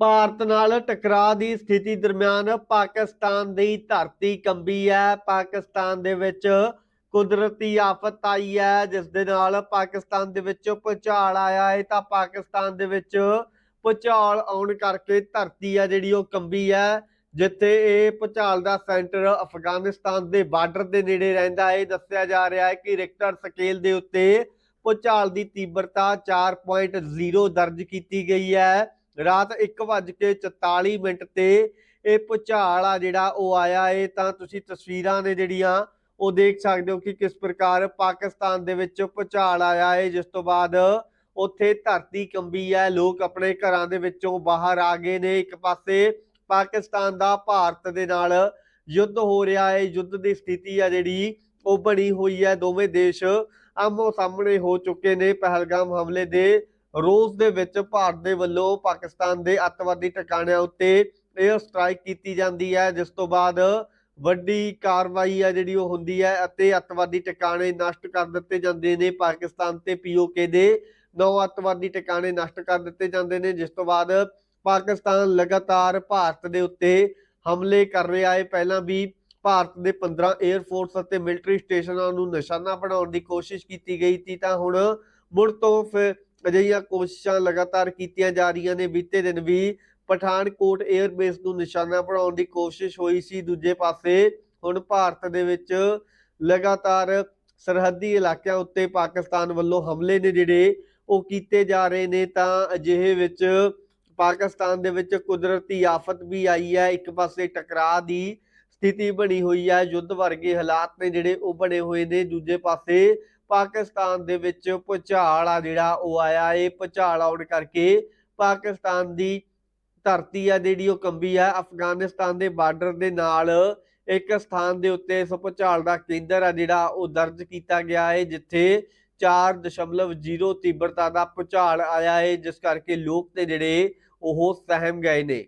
ਭਾਰਤ ਨਾਲ ਟਕਰਾਅ ਦੀ ਸਥਿਤੀ ਦਰਮਿਆਨ ਪਾਕਿਸਤਾਨ ਦੀ ਧਰਤੀ ਕੰਬੀ ਹੈ। ਪਾਕਿਸਤਾਨ ਦੇ ਵਿੱਚ ਕੁਦਰਤੀ ਆਫਤ ਆਈ ਹੈ, ਜਿਸ ਦੇ ਨਾਲ ਪਾਕਿਸਤਾਨ ਦੇ ਵਿੱਚ ਭੂਚਾਲ ਆਇਆ ਹੈ। ਤਾਂ ਪਾਕਿਸਤਾਨ ਦੇ ਵਿੱਚ ਭੂਚਾਲ ਆਉਣ ਕਰਕੇ ਧਰਤੀ ਆ ਜਿਹੜੀ, ਉਹ ਕੰਬੀ ਹੈ, ਜਿੱਥੇ ਇਹ ਭੂਚਾਲ ਦਾ ਸੈਂਟਰ ਅਫਗਾਨਿਸਤਾਨ ਦੇ ਬਾਰਡਰ ਦੇ ਨੇੜੇ ਰਹਿੰਦਾ ਹੈ। ਦੱਸਿਆ ਜਾ ਰਿਹਾ ਹੈ ਕਿ ਰਿਕਟਰ ਸਕੇਲ ਦੇ ਉੱਤੇ ਭੂਚਾਲ ਦੀ ਤੀਬਰਤਾ 4.0 ਦਰਜ ਕੀਤੀ ਗਈ ਹੈ। ਰਾਤ 1:44 ਮਿੰਟ ਤੇ ਇਹ ਭੁਚਾਲ ਆ ਜਿਹੜਾ ਉਹ ਆਇਆ। ਏ ਤਾਂ ਤੁਸੀਂ ਤਸਵੀਰਾਂ ਨੇ ਜਿਹੜੀਆਂ ਉਹ ਦੇਖ ਸਕਦੇ ਹੋ ਕਿ ਕਿਸ ਪ੍ਰਕਾਰ ਪਾਕਿਸਤਾਨ ਦੇ ਵਿੱਚ ਭੁਚਾਲ ਆਇਆ ਏ ਜਿਸ ਤੋਂ ਬਾਅਦ ਉੱਥੇ ਧਰਤੀ ਕੰਬੀ ਹੈ। ਲੋਕ ਆਪਣੇ ਘਰਾਂ ਦੇ ਵਿੱਚੋਂ ਬਾਹਰ ਆ ਗਏ ਨੇ। ਇੱਕ ਪਾਸੇ ਪਾਕਿਸਤਾਨ ਦਾ ਭਾਰਤ ਦੇ ਨਾਲ ਯੁੱਧ ਹੋ ਰਿਹਾ ਹੈ। ਯੁੱਧ ਦੀ ਸਥਿਤੀ ਆ ਜਿਹੜੀ ਉਹ ਬਣੀ ਹੋਈ ਹੈ। ਦੋਵੇਂ ਦੇਸ਼ ਆਮੋ ਸਾਹਮਣੇ ਹੋ ਚੁੱਕੇ ਨੇ। ਪਹਿਲਗਾਮ ਹਮਲੇ ਦੇ ਰੋਜ਼ ਦੇ ਵਿੱਚ ਭਾਰਤ ਦੇ ਵੱਲੋਂ ਪਾਕਿਸਤਾਨ ਦੇ ਅੱਤਵਾਦੀ ਟਿਕਾਣਿਆਂ ਉੱਤੇ 에ਅਰ ਸਟ੍ਰਾਈਕ ਕੀਤੀ ਜਾਂਦੀ ਹੈ, ਜਿਸ ਤੋਂ ਬਾਅਦ ਵੱਡੀ ਕਾਰਵਾਈ ਹੈ ਜਿਹੜੀ ਉਹ ਹੁੰਦੀ ਹੈ ਅਤੇ ਅੱਤਵਾਦੀ ਟਿਕਾਣੇ ਨਸ਼ਟ ਕਰ ਦਿੱਤੇ ਜਾਂਦੇ ਨੇ। ਪਾਕਿਸਤਾਨ ਤੇ ਪੀਓਕੇ ਦੇ ਨੌ ਅੱਤਵਾਦੀ ਟਿਕਾਣੇ ਨਸ਼ਟ ਕਰ ਦਿੱਤੇ ਜਾਂਦੇ ਨੇ, ਜਿਸ ਤੋਂ ਬਾਅਦ ਪਾਕਿਸਤਾਨ ਲਗਾਤਾਰ ਭਾਰਤ ਦੇ ਉੱਤੇ ਹਮਲੇ ਕਰ ਰਿਹਾ ਹੈ। ਪਹਿਲਾਂ ਵੀ ਭਾਰਤ ਦੇ 15 에ਅਰ ਫੋਰਸ ਅਤੇ ਮਿਲਟਰੀ ਸਟੇਸ਼ਨਾਂ ਨੂੰ ਨਿਸ਼ਾਨਾ ਬਣਾਉਣ ਦੀ ਕੋਸ਼ਿਸ਼ ਕੀਤੀ ਗਈ ਸੀ, ਤਾਂ ਹੁਣ ਮੁੜ ਤੋਂ ਫਿਰ ਅਜਿਹੀਆਂ ਕੋਸ਼ਿਸ਼ਾਂ ਲਗਾਤਾਰ ਕੀਤੀਆਂ ਜਾ ਰਹੀਆਂ ਨੇ। ਬੀਤੇ ਦਿਨ ਵੀ ਪਠਾਨਕੋਟ 에ਅਰ ਨੂੰ ਨਿਸ਼ਾਨਾ ਬਣਾਉਣ ਦੀ ਕੋਸ਼ਿਸ਼ ਹੋਈ ਸੀ। ਦੂਜੇ ਪਾਸੇ ਹੁਣ ਭਾਰਤ ਦੇ ਵਿੱਚ ਲਗਾਤਾਰ ਸਰਹੱਦੀ ਇਲਾਕਿਆਂ ਉੱਤੇ ਪਾਕਿਸਤਾਨ ਵੱਲੋਂ ਹਮਲੇ ਨੇ ਜਿਹੜੇ ਉਹ ਕੀਤੇ ਜਾ ਰਹੇ ਨੇ, ਤਾਂ ਅਜਿਹੇ ਵਿੱਚ ਪਾਕਿਸਤਾਨ ਦੇ ਵਿੱਚ ਕੁਦਰਤੀ ਆਫਤ ਵੀ ਆਈ ਹੈ। ਇੱਕ ਪਾਸੇ ਟਕਰਾਅ ਦੀ ਸਥਿਤੀ ਬਣੀ ਹੋਈ ਹੈ। ਯੁੱਧ ਵਰਗੇ ਹਾਲਾਤ ਨੇ ਜਿਹੜੇ ਉਹ ਬਣੇ ਹੋਏ ਨੇ। ਦੂਜੇ ਪਾਸੇ ਪਾਕਿਸਤਾਨ ਦੇ ਵਿੱਚ ਭੁਚਾਲ ਆ ਜਿਹੜਾ ਉਹ ਆਇਆ। ਏ ਭੁਚਾਲ ਆਉਣ ਕਰਕੇ ਪਾਕਿਸਤਾਨ ਦੀ ਧਰਤੀ ਆ ਜਿਹੜੀ ਉਹ ਕੰਬੀ ਆ। ਅਫਗਾਨਿਸਤਾਨ ਦੇ ਬਾਰਡਰ ਦੇ ਨਾਲ ਇੱਕ ਸਥਾਨ ਦੇ ਉੱਤੇ ਇਸ ਭੁਚਾਲ ਦਾ ਕੇਂਦਰ ਆ ਜਿਹੜਾ ਉਹ ਦਰਜ ਕੀਤਾ ਗਿਆ ਹੈ, ਜਿੱਥੇ 4.0 ਤੀਬਰਤਾ ਦਾ ਭੁਚਾਲ ਆਇਆ ਹੈ, ਜਿਸ ਕਰਕੇ ਲੋਕ ਤੇ ਜਿਹੜੇ ਉਹ ਸਹਿਮ ਗਏ ਨੇ।